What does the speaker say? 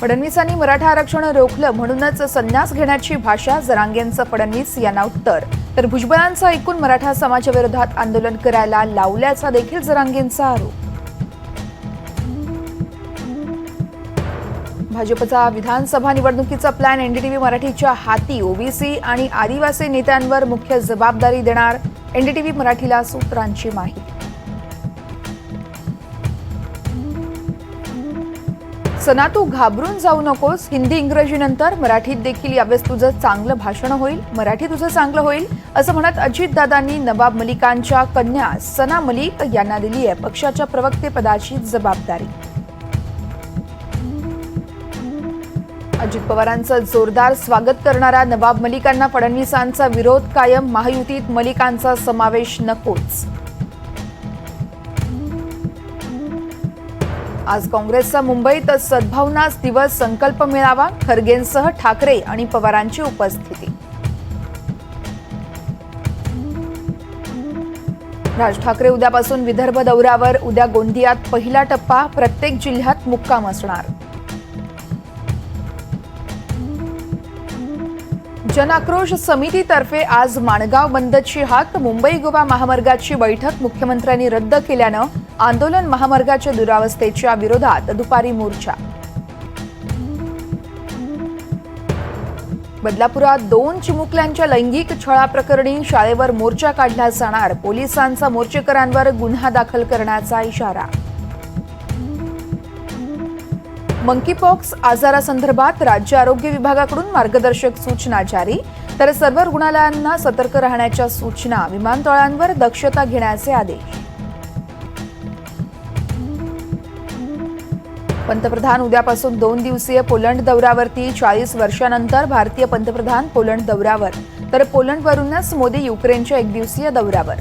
फडणवीसांनी मराठा आरक्षण रोखलं म्हणूनच संन्यास घेण्याची भाषा जरांगेंचं फडणवीस यांना उत्तर. तर भुजबळांचं ऐकून मराठा समाजाविरोधात आंदोलन करायला लावल्याचा देखील जरांगेंचा आरोप. भाजपचा विधानसभा निवडणुकीचा प्लॅन एनडीटीव्ही मराठीच्या हाती ओबीसी आणि आदिवासी नेत्यांवर मुख्य जबाबदारी देणार एनडीटीव्ही मराठीला सूत्रांची माहिती. सना तू घाबरून जाऊ नकोस. हिंदी इंग्रजीनंतर मराठीत देखील यावेळेस तुझं चांगलं भाषण होईल. मराठी तुझं चांगलं होईल असं म्हणत अजितदादांनी नवाब मलिकांच्या कन्या सना मलिक यांना दिली आहे पक्षाच्या प्रवक्तेपदाची जबाबदारी. अजित पवारांचं जोरदार स्वागत करणाऱ्या नवाब मलिकांना फडणवीसांचा विरोध कायम. महायुतीत मलिकांचा समावेश नकोच. आज काँग्रेसचा मुंबईत सद्भावनाच दिवस संकल्प मेळावा खरगेंसह ठाकरे आणि पवारांची उपस्थिती. राज ठाकरे उद्यापासून विदर्भ दौऱ्यावर उद्या गोंदियात पहिला टप्पा प्रत्येक जिल्ह्यात मुक्काम असणार. जनाक्रोश समितीतर्फे आज माणगाव बंदची हात मुंबई गोवा महामार्गाची बैठक मुख्यमंत्र्यांनी रद्द केल्यानं आंदोलन महामार्गाच्या दुरावस्थेच्या विरोधात दुपारी मोर्चा. बदलापुरात दोन चिमुकल्यांच्या लैंगिक छळाप्रकरणी शाळेवर मोर्चा काढला जाणार. पोलिसांचा मोर्चेकरांवर गुन्हा दाखल करण्याचा इशारा. मंकीपॉक्स आजारासंदर्भात राज्य आरोग्य विभागाकडून मार्गदर्शक सूचना जारी. तर सर्व रुग्णालयांना सतर्क राहण्याच्या सूचना विमानतळांवर दक्षता घेण्याचे आदेश. पंतप्रधान उद्यापासून दोन दिवसीय पोलंड दौऱ्यावरती चाळीस वर्षानंतर भारतीय पंतप्रधान पोलंड दौऱ्यावर. तर पोलंडवरूनच मोदी युक्रेनच्या एकदिवसीय दौऱ्यावर.